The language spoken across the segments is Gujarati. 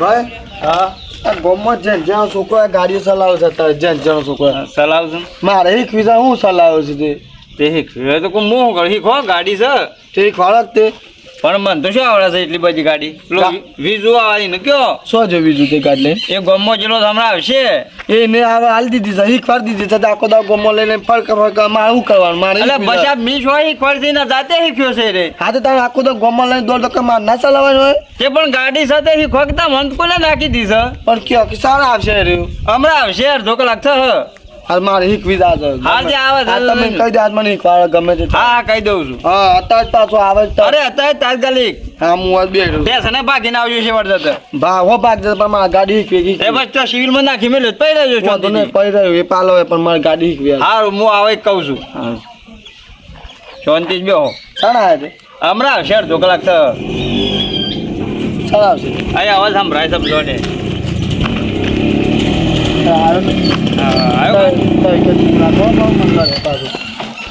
ભાઈ? હા. ગામમાં જેન જેનો છોકરો ગાડીઓ ચલાવે છે અત્યારે જેન જેનો છોકરો ચલાવે છે મારે એક વિઝા હું ચલાવે છે તે? તે શીખ્યું તો કર શીખો ગાડી છે. તે ખોરાક તે. પણ મન તો શું આવડે છે એટલી બધી ગાડી? વીજુ આવવાની ને કયો? શું જો વીજુ તે ગાડી લઈને? એ ગમો જેલો હમણાં આવશે. એ મેં હવે હાલ દીધી છે એક વાર દીધી છે આખો દાવ ગમો લઈને ફળક ફળક મારે શું કરવાનું? મારે એટલે બસ આ મી હોય ફરતી ના જાતે શીખ્યો છે રે. હા તો તારે આખો દાવ ગમો લઈને દોડ તો મારે ના ચલાવવાનું હોય? તે પણ ગાડી સાથે શીખો કે મન કોને નાખી દીધો પણ કયો કે સારા આવશે રે. હમણાં આવશે અડધો કલાક થયો હાલ મારે એક વિઝા છે હાલ જે આવે છે. હા, તમે કહી દે મને એક ગમે તે થાય. હા કહી દઉં છું હા અત્યારે પાછો આવે તો. અરે અત્યારે તાત્કાલિક હા હું આજ બેઠો બેસ ને ભાગીને આવજો છે વળતા ભા હો ભાગ જતો પણ મારા ગાડી શીખવી એ બસ તો સિવિલમાં નાખી મેલ્યો પડી રહ્યો વાંધો નહીં, પડી રહ્યો એ પાલો પણ મારી ગાડી શીખવી. હારું હું આવે કહું છું હા. શાંતિ જ બેહો સાડા આવે છે? હમણાં આવશે અડધો કલાક તો સાડા આવશે? અહીંયા અવાજ સંભળાય સમજો ને હા,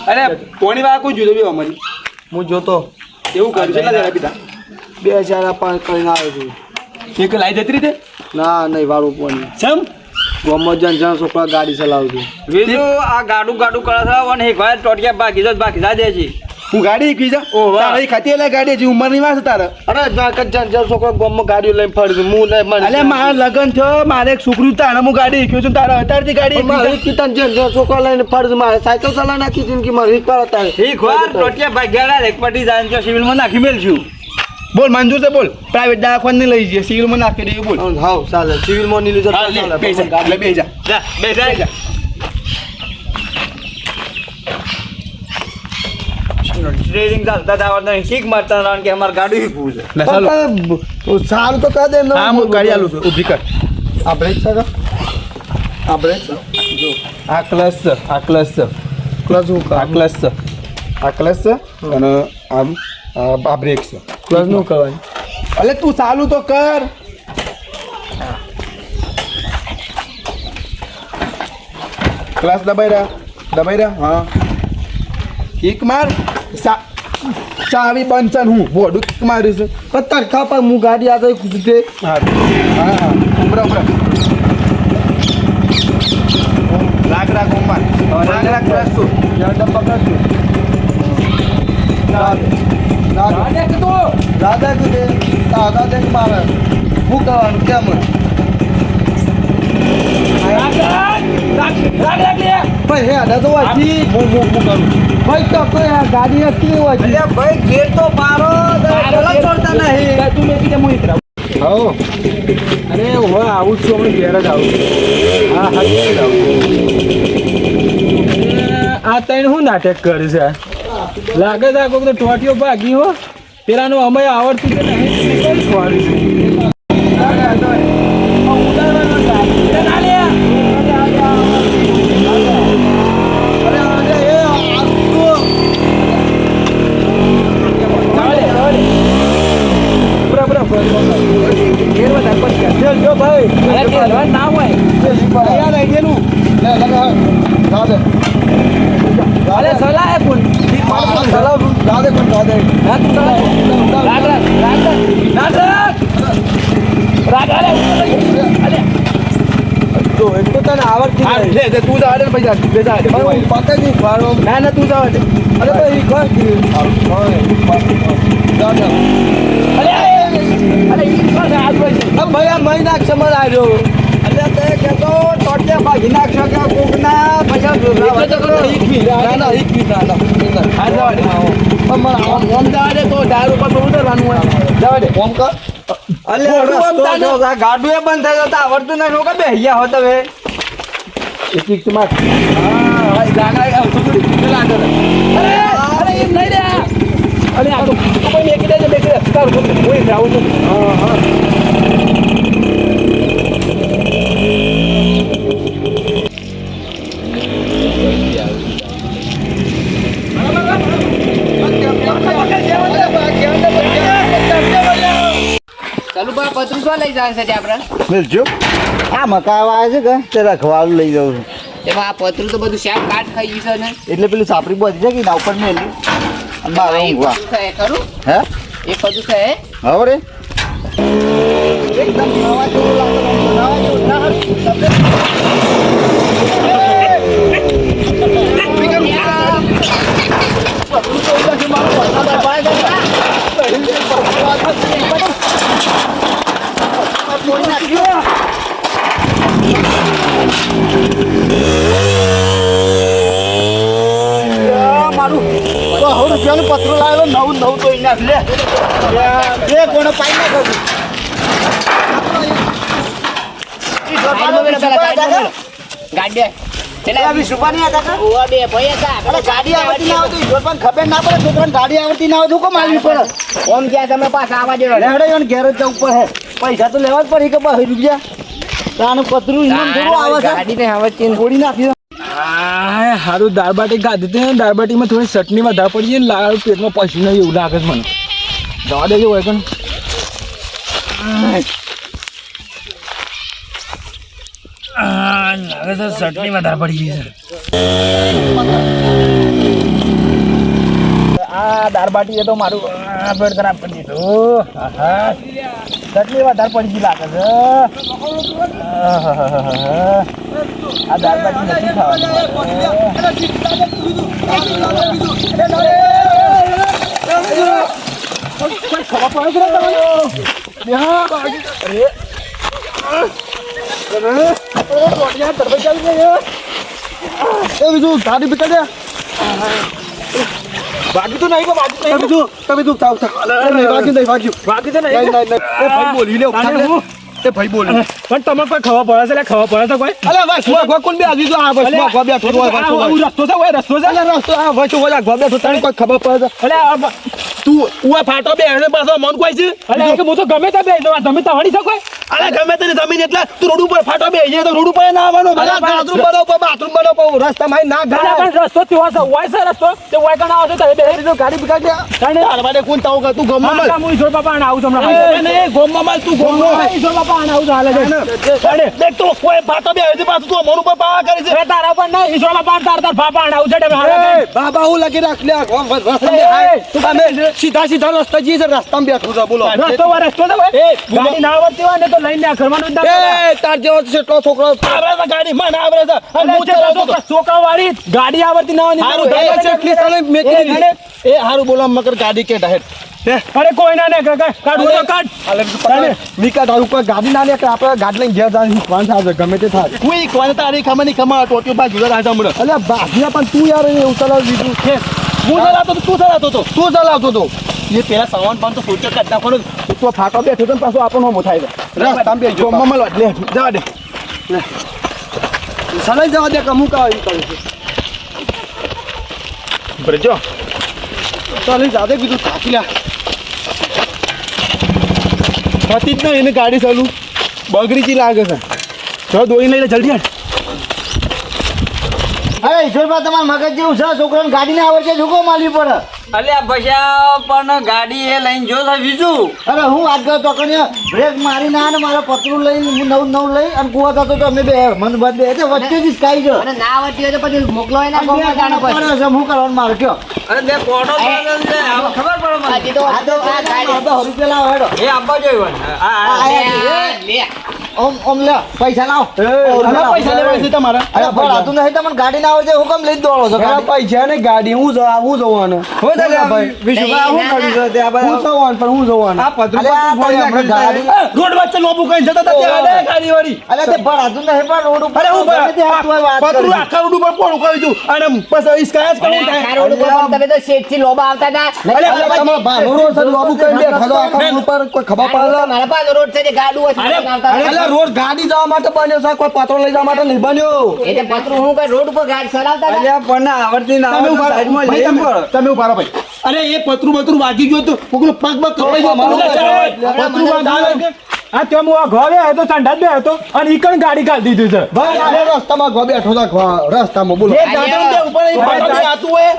અરે કોની વાત કોઈ જુદો બી અમારી? હું જોતો. એવું કર્યું છે? બે હજાર પાંચ કરીને આવ્યો છું. એક લાઈ જતી રીતે? ના નહીં વાળું પણ સેમ ગમત જન જાણ છોકરા ગાડી ચલાવું છું. આ ગાડું ગાડું કરે છે અને એક વાર ટોટિયા બાકી જ બાકી દે છે. હું ગાડી જા વાહ. તારે ખાતી એટલે ગાડી હજી ઉંમરની વાત તારે. અરે જાક જ જન જન છોકરા ગમમાં ગાડીઓ લઈને ફરી છું હું લઈ મને અલે મારા લગન થયો મારે એક છોકરું તારે હું ગાડી એકવી છું તારે અત્યારથી ગાડી મારે કીધું જન જન છોકરા લઈને ફરી મારે સાયકલ ચલા નાખી જિંદગી મારી એક વાર અત્યારે એક વાર ટોટિયા ભાગ્યા લેક પટી જાય સિવિલ સિવિલમાં નાખી મેલશું. બોલ મંજૂર છે બોલ. પ્રાઇવેટ દવાખાને લઈ જઈએ સિવિલમાં નાખી દઈએ બોલ. હા, હાવ ચાલે. સિવિલમાં નીલું જા. એટલે બે જા જા બે જાય સ્ટેરિંગ ચાલતા જ આવડતા નહીં કિક મારતા કારણ કે અમારે ગાડી શીખવું છે. સારું તો કહે દે ને હા હું ગાડી આલું છું. ઊભી કર. આ બ્રેક છે આ બ્રેક છે. જો આ ક્લચ છે આ ક્લચ છે. ક્લચ હું આ ક્લચ છે. આ ક્લચ છે? અને આમ આ બ્રેક છે. ક્લચનું કરવાનું અલે તું ચાલુ તો કર. ક્લાસ દબાઈ રહ્યા. દબાઈ રહ્યા? હા. કિક માર. ચાવી બંધ છે હું બોડું મારી છે પણ તડકા પર હું ગાડી આ જઈ ખુશ તે હા હા ઉમરા ઉમરા રાગ રાગ ઉમર રાગ રાગ તું યાદ પકડજો દાદા દાદા કીધે દાદા દેખ મારે હું કરવાનું કેમ ભાઈ હે અડા તો હું હું હું કરું ભાઈ તો કોઈ આ ગાડી હતી વાંચી. અલ્યા ભાઈ ગેર તો મારો ગલત છોડતા નહીં. તું મેં કીધે હું ઇતરા હો અરે હું આવું છું હમણાં ઘેર જ આવું છું. હા હા ઘેર આવું આ તઈને શું નાટક કરે છે? લાગે છે આ કોઈક તો ટોટીઓ ભાગી હો. પેલાનો અમે આવડતું કે નહીં કઈ ખવાડ્યું છે બરાબર ઘેર વધારે પછી જો જો ભાઈ ના હોય. આવી ગયેલું. લે લગા દાદે અરે સલાહ હે કોણ ચલાવ દાદે પણ દાદે રાગ રાગ રાગ રાગ રાગ અરે તો તો તને આવડતી નહીં. લે તું જા અરે પૈસા. લે જા ભાઈ હું પતે નહીં ખવાડો ના ના તું જા અરે અરે અરે ઈ આ ભાઈ આ મહિના ક્ષમર આવ્યો. તે કહેતો ભાગી નાખશો કે કોકના પૈસા એટલે તો કહું, ઈકવી. ના ના ઈકવી ના ના ના. હા જવા દે. પણ મારા આમ ઓમ જવા દે તો દારૂ પર તો ઉતરવાનું હોય. જવા દે. ફોન કર. અલ્યા ખોટું રસ્તો આમ જો આ ગાડું એ બંધ થઈ જતો આવડતું ના કે બેહ્યા હોત હવે એક માં હા હા આગળ. અરે અરે એમ નહીં રે અરે આ તો કોઈ મેકી દે મેકી દે. તારું હું છું હા હા ચાલુ બા પતરું શું લઈ જાય છે આપણે. મિલજો આ મકાવા આવે છે કે તે રખવાડું લઈ જાઉં છું. એમાં આ પતરું તો બધું શાક કાટ ખાઈ ગયું છે ને. એટલે પેલું સાપરી બધી છે કે ના ઉપર મેલી? અને બહાર ઊંઘવા. ખરું? હે? એ બધું છે? હવે રે. એકદમ નવા જેવું લાગે નવા જેવું ના તમને મારું બહુ રૂપિયાનું પત્ર લાવ્યો નવું નવું તો એના લે કોણે પાઈ ના કરું. ગાડી આવડતી ના આવતી છોકરાને ખબર ના પડે છોકરાને ગાડી આવડતી ના આવતી કોણ માલવી પડે? ઓમ ગયા તમે પાછા આવવા દેલો લેવડે ઘેર જ જવું પડે. પૈસા તો લેવા જ પડે કે બસ રૂપિયા તાનું કતરું ઇનામ થોડું આવે છે. ગાડી હવે ચેન ગોળી નાખી સારું દાળબાટી દાળ બાટી ખાધી હતી ને દાળ બાટીમાં થોડી ચટણી વધારે પડી છે ને લાલ પેટમાં પસીને એવું લાગે છે મને. જવા દેજો હોય કણ. આ તો છે ચટણી વધારે પડી ગઈ છે આ દારબાટી એ તો મારું પેટ ખરાબ કરી દીધું. ચટણી વધારે પડી ગઈ લાગે છે આ દારબાટી નથી ખાવાની એ બીજું ગાડી પકડ દે બાકી તો નહીં બાકી એ બીજું તમે બીજું થાવ થાવ નહીં વાગ્યું નહીં વાગ્યું બાકી તો નહીં નહીં નહીં એ ભાઈ બોલી લે ઉઠાડ. એ ભાઈ બોલી પણ તમને કોઈ ખબર પડે છે એટલે ખબર પડે છે કોઈ અલે બસ ગો કોણ બે આજુ તો આ બસ ગો બે થોડું હોય. રસ્તો છે હોય રસ્તો છે રસ્તો આ વચ્ચે હોય ગો બે તો તને કોઈ ખબર પડે છે અલે તું ઉવા ફાટો બે એને પાછો મન કોઈ છે? કે હું તો ગમે તે બે તમે તો હણી શકો અલે ગમે તેની જમીન એટલે તું રોડ ઉપર ફાટો બે જાય તો રોડ ઉપર ના આવવાનો. અલે અલે પણ- બાથરૂમ બનાવ પર રસ્તા માં ના ગાડા પણ રસ્તો તેવો છે? હોય છે રસ્તો? તે હોય કણ આવશે છો બે બીજું ગાડી બગાડ દે તાર માટે કોણ તાવ તું ગમમાં માં. હું ઈશ્વર બાપા આને આવું છું એ હમણાં ને ગોમમાં માં તું ગોમમાં ઈશ્વર બાપા આને આવું છું હાલે છે. દેખ તો કોઈ ફાટો બે હજી પાછું તું મોર ઉપર પાવા કરે છે. અરે તારા પર ના ઈશ્વર બાપા તાર તાર બાપા આને આવું છે છે. એ, બાબા હું લગી રાખ લે રસ્તામાં હાય. તું કામે સીધા સીધા રસ્તા જી છે રસ્તામાં બેઠું છે બોલો. રસ્તો રસ્તો છે ભાઈ ગાડી ના આવતી હોય ને તો લઈને આ ઘરમાં નું એ તાર જેવો છેટલો છોકરો આવરે છે ગાડી મને આવરે છે. અને હું ચલાવતો હતો. છોકરા વાળી ગાડી આવડતી ના હોય હારું ને એ એટલી સાલે મેં એ, હારું બોલો મકર ગાડી કે ડાહેર અરે કોઈ ના ને કાઢ તો કાઢ. અલે પકડ. નીકા દારૂ પર ગાડી ના લે કે આપણે ગાડી લઈને ઘેર જવાનું કોણ થાય ગમે તે થાય કોઈ કોણ તારી ખમા નહીં ખમા ટોટીઓ પાસે જુદા રાજા મળે. અલે બાજીયા પણ તું યાર એ ચલાવી દીધું. છે હું. ચલાવતો તો તું ચલાવતો તો. તું ચલાવતો તો. એ પેલા સામાન પણ તો સોચો કાઢ નાખવાનો તો ફાટો બેઠો તો પાછો આપણો મોં થાય છે રસ્તામાં બેસજો મમલ લે. જવા દે. સલાઈ જવા દે કે હું કાવ એમ કરું છું. ભરજો ચાલે જાદે કીધું થાકી લ્યા હતી જ નહીં એને ગાડી ચાલુ. બગડી ચી લાગે છે. જો દોઈ લઈને લે જલ્દી હાલ. અરે તમારા મગજ જેવું છે? છોકરાને ગાડી ના આવડે જોકો માલવી પડે. અલ્યા ભૈયા પણ ગાડી એ લઈને જો છે બીજું. અરે હું વાત કરતો તો કને બ્રેક મારી ના ને મારા પતરું લઈને હું નવ નવ લઈ અને કુવા થતો તો અમે બે મન બંધ બે. એટલે વચ્ચે જ કાઈ ગયો. અને ના વચ્ચે તો પછી મોકલો એના જાણે પછી. પડે છે હું કરવાનું મારે? કયો? અરે બે કોટો છે? ખબર પડે મને? આ તો આ ગાડી. આ તો હરી પેલા હેડો. એ આપવા જોઈએ હા આ. લે. ઓમ ઓમ લે પૈસા લાવ. પૈસા લેવા છે તમારા? અરે પણ આ તું નહીં તમને ગાડી ના આવડે હું કેમ લઈ દોડો છો ગાડી. પૈસા ને ગાડી હું જવા હું જવાનું. હું તો લે વિશુભાઈ હું કરી દો તે આ બધા જવાનું પણ હું જવાનું. આ પતરું અરે ભાઈ રોડ વચ્ચે લોબુ કઈ જતા તા ત્યાં ગાડી વાળી અરે તે ભરાતું નહીં પણ રોડ ઉપર અરે હું પતરું આખા રોડ ઉપર કોણ કરી દઉં અને પછી ઈસકાયા જ કરવું થાય રોડ ઉપર તમે તો શેઠથી લોબા આવતા હતા. અરે તમે તમારો રોડ છે લોબુ કરી દે ખડો આખા ઉપર કોઈ ખબર પડે મારા પાસે રોડ છે જે ગાડું હોય અરે રોડ ગાડી જવા માટે બન્યો છે કોઈ પત્રો લઈ જવા માટે નહીં બન્યો. એટલે પત્રો હું કઈ રોડ ઉપર ગાડી ચલાવતા અલ્યા પણ ના આવડતી ના તમે ઊભા તમે- તમે ઊભા રહો ભાઈ. અરે એ પતરું બતરું વાગી ગયું તો કોકનો પગ પગ કપાઈ ગયો. પતરું વાગી આ તેમ હું આ ઘરે આવ્યો તો સંડાસ બે હતો અને ઈકણ ગાડી કાઢી દીધી છે ભાઈ આ રસ્તામાં ગો બેઠો તો ગો- રસ્તામાં બોલો એ બે ઉપર એ પાટો આતું હોય.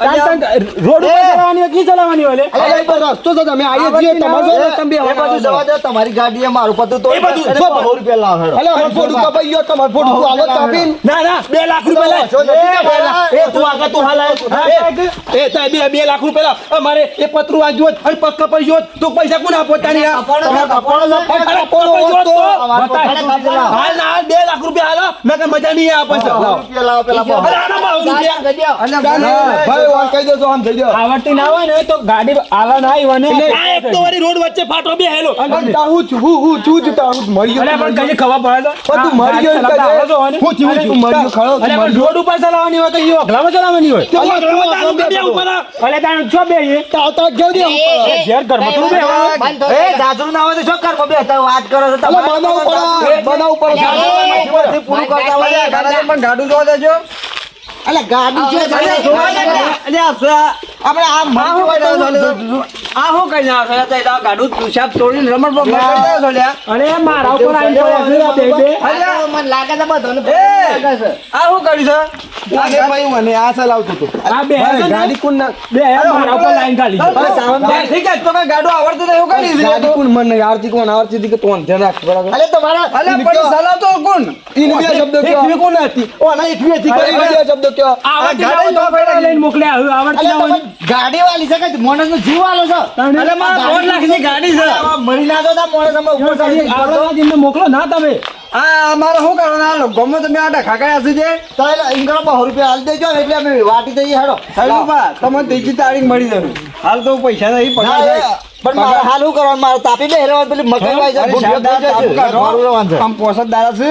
રોડ ઉપર ચલાવવાની કી ચલાવવાની હોય લે? અરે એ રસ્તો છે તમે આવીએ છીએ તમારો જો બે હવે બધું જવા દે તમારી ગાડીએ મારું પતું તો એ બધું એને જો બહુ રૂપિયા લાવો હેડો. અલે ફોટો કપાઈ ગયો તમારું ફોટો તું આવો કાપીને ના ના બે લાખ રૂપિયા લાય. એ, બે લાખ. એ તું આગળ તું હાલ એ, એ તાય બે બે લાખ રૂપિયા લાવ. અમારે એ પતરું વાગ્યું અને પગ કપાઈ ગયો હોત તો પૈસા કોને આપો તાની આ? કપાળો પણ બે લાખ રૂપિયા હાલો મજા નહીં આવે પૈસા. આવડતી ના હોય ને તો ગાડી આવા ના આવી ને. એક તો વારી રોડ વચ્ચે ફાટો બે હેલો અને છું હું હું છું જ તાહું મરી ગયો. પણ કઈ ખબર પડે તો. તું મરી ગયો ગાડી ચલાવતા આવડે તો હોય ને? હું થયું? તું મરી ગયો, ખરો, તું અરે મરી પણ રોડ ઉપર ચલાવવાની હોય તો ઓખલામાં ચલાવવાની હોય. તો અરે ઓખલામાં તારું બે બે પકડો. ઉપર. આ. અરે તારું છો બે એ? તાવ તાવ ઘેર દે ઉપર. ઘેર ઘરમાં થોડું બેહવાનું. એ જાજરૂ ના હોય તો શું કરવા બેઠા હો? વાત કરો છો અલે બનાવ પડે બનાવ પડે. પૂરું કરતા હોય પણ ગાડું જોવા દેજો. અલે ગાડી છે. અલે આ આ? આપણે આ મરી જવાય રહ્યો છો. આ હું કરી નાખો છો? તે આ ગાડું તુષાર તોડીને રમણ પર મારી રહ્યો છો અરે મારા ઉપર આવી પડ્યા છે આ બે બે. મને લાગે છે બધો ને આ હું કરી છે? લાગે ભાઈ મને આ ચલાવતો તો આ બે? ગાડી કુન ના બે મારા ઉપર લાઈન કાઢી બસ આવન બે ઠીક છે, તો કઈ ગાડું આવડતું તો એવું કરી દીધું. ગાડી કુન મને આરતી કોણ આરતી હતી કે તું ધ્યાન રાખ બરાબર અરે તમારા ઈ પણ? ચલાવતો કોણ ઇન બે શબ્દ કે એકવી કોણ હતી? ઓ ના એકવી હતી અરે, ઈને બે શબ્દ કે આવડતી ગાડી તો લઈને મોકલ્યા હવે આવડતી ના હોય ને? ગાડી વાલી છે કે મોણસનો જીવ વાલો છે? અરે માં મારા લાખની ગાડી છે. આ મરી ના જતા મોણસમાં ઉપર ચડી આડો દિન મોકલો ના તમે. આ મારે શું કરવાનું? હાલો ગમે તમે આટા ખાકાયા હશે જે. તારે એમ કરો બહુ રૂપિયા હાલ દેજો એટલે અમે વાટી દઈએ હેડો. હેડો બા તમને ત્રીજી તારીખ મળી જશે. હાલ તો પૈસા નહીં પગાર. પણ મારે હાલ શું કરવાનું? મારે તાપી બે હેરવાનું પેલી મકાઈ વાય જાય છે. આમ પોસત દાદા છે.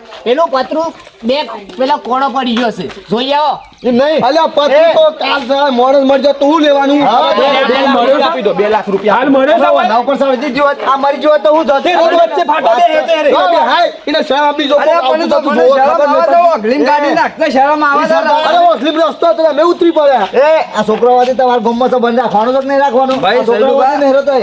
તો. પેલું પતરું બે પેલા કોણો પડી ગયો છે. જોઈ આવો. નહીં. અલ્યા પતરું તો કાલ સવારે મોડસ મરી જાય તો હું લેવાનું? આપી દો બે લાખ રૂપિયા. હાલ મળે છે આના ઉપર ગયો હોત, આ મરી ગયો તો હું જતી રોડ વચ્ચે ફાટો દે બે, હાય, એને શરમ આપી જો, પણ આવતું તો જોવો, શરમ ખબર તો અગલીમ કાઢી શરમ આવે તો. અરે, ઓસલીમ રસ્તો તો મે ઉતરી પડ્યા. એ આ છોકરો વાતે તમારે ગમમાં તો બંધ રાખવાનું તો નહીં રાખવાનું? ભાઈ, છોકરો વાતે નહીં રહેતો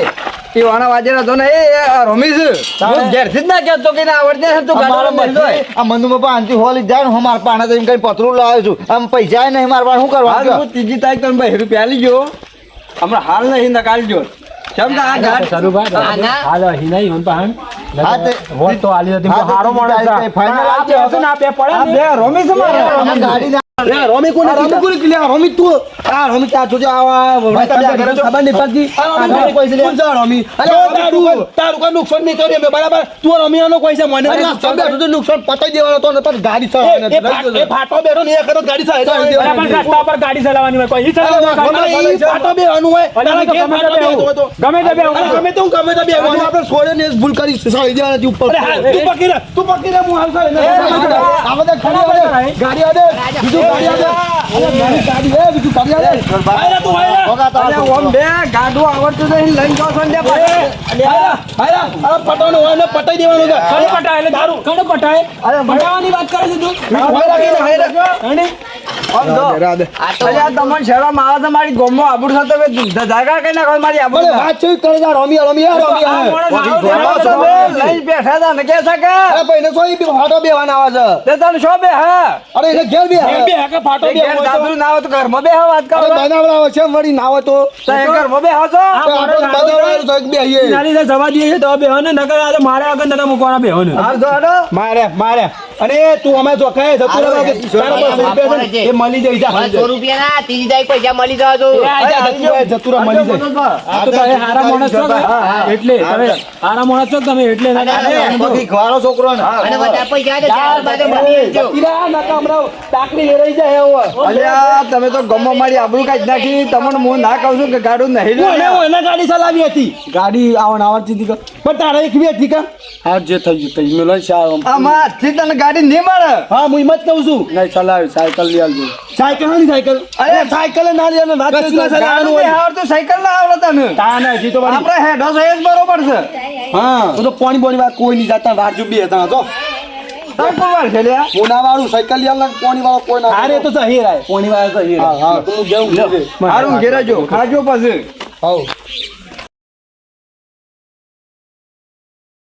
એ. વાણા વાજેરા તો ને એ રમીશ હું ઘેરથી જ ના કહેતો કે ના આવડતે છે તું ગાડો મેલતો આ મંદુ બાપા આંતી હોલી જાય ને હું મારા પાણા તો કઈ પતરું લાવ્યો છું. આમ પૈસા નહીં મારા પાસે શું કરવા કરવાનું હું ત્રીજી તારીખ તમને ભાઈ રૂપિયા લઈ ગયો. હમણાં હાલ નહીં ને કાલ જો કેમ આ ગાડી. હાલ અહીં નહીં, હું તો હતી, હારો પણ ને, પડે બે રમીશ મારે. રોમી કોને? રોમી કોને? આ રોમી તું આ રોમી ત્યાં જોજે આવા છો? ખબર નહીં પડતી આ રોમી આ કોને કોણ છે આ રોમી અરે તારું તારું કોઈ નુકસાન નહીં કરી અમે બરાબર તું રમીવાનો કોઈ છે મને અરે, સબે તો નુકસાન પતાઈ દેવાનો તો પણ ગાડી ચલાવવાની એ ફાટો બેરો ને એક ગાડી ચલાવી ચલાવી દેવાની. દેવાની. અરે પણ રસ્તા પર ગાડી ચલાવવાની હોય કોઈ ઈ ચલાવવાની ફાટો બેવાનું હોય તારા તો ગમે તે ફાટો બેહવું. ગમે તે બેહવું. ગમે તે હું ગમે તે બે આપણે છોડે ને ભૂલ કરી સુસાડી દેવાના ઉપર તું પકડી રે, તું પકડી રે, હું હાલ કરે આ બધા આવે. ગાડી આવે બીજું Yeah. ગાડી તું આવડતું નહીં લઈને છો ને હોય ને પટાઈ દેવાનું છે. પટાય એટલે દારૂ પટાય? વાત કરે છે તું. તો તમને શરમ આવે છે? મારી ગોમો આબુડ સાથે બે જાગા કઈ નાખો મારી બોલે વાત છે કરે રોમી રોમી રોમી લઈને બેઠા હતા ને કે છે કે? અરે ભાઈ એને સોય ફાટો બેવાના આવે છે? તે તને શો બે હા? અરે એને ઘેર બી હકે ફાટો તે બી તો. દાદુ ના હોય તો ઘરમાં બે વાત કરો. અરે છે વળી ના આવે તો? તો ઘરમાં બે હા છો તો આપણે માણસ આવો બનાવડાવે તો એક બે આવીએ. નાની જવા દઈએ તો બેહો ને નકર આ મારે આગળ નતા મૂકવાના બેહો ને હાલ. જો હેડો. મારે મારે. અને તું અમે જો કહે જતું દે. છે ને, એ મળી જાય જા પાંચસો રૂપિયા ના ત્રીજી તારીખ પૈસા મળી જવા જો જતું રહે, મળી જાય. આ તો તમે હારા માણસ છો એટલે તમે હારા માણસ છો તમે એટલે બધી ખવારો છોકરો ને. અને વધારે પૈસા આવે ચાર બાજુ મળી આવજો. જતી રહે, હમણાં ટાંકરી લેરાઈ જાય એવો. અલ્યા તમે તો ગમો મારી આબરૂ કાઢી નાખી. તમને હું ના કહું છું કે ગાડું નહીં હું એને- લે હું એને ગાડી ચલાવી હતી. ગાડી આવણ આવડતી હતી કા? પણ તારે એક બી હતી કા? હા જે થઈ ગયું થઈ ગયું. મેં લઈ આ આમાં. હાથથી તને ગાડી નહીં મળે. હા હું એમ જ કહું છું. નહીં ચલાવી સાયકલ લઈ આવજો. સાયકલ નહીં સાયકલ. અરે, સાયકલ ના લઈ આવવાનું, વાત કશું કરી ના ચલાવવાનું ગાડું હોય. નહીં આવડતું સાયકલ ના આવડે તને. તા ના હજી તો વાળી. આપણે હેડો છે એ જ બરોબર છે. હા તો તો પાણી બોણી વાત કોઈ નહીં જાતા વાર જો બે હતા તો કોણ વાર છે લ્યા. કોના વાળું સાયકલ યાર કોની વાળો કોઈ ના અરે તો જહીર આય કોની વાર જહીર હા હા તું જેવું હારું ઘેરાજો ખાજો પછી. હાઉ.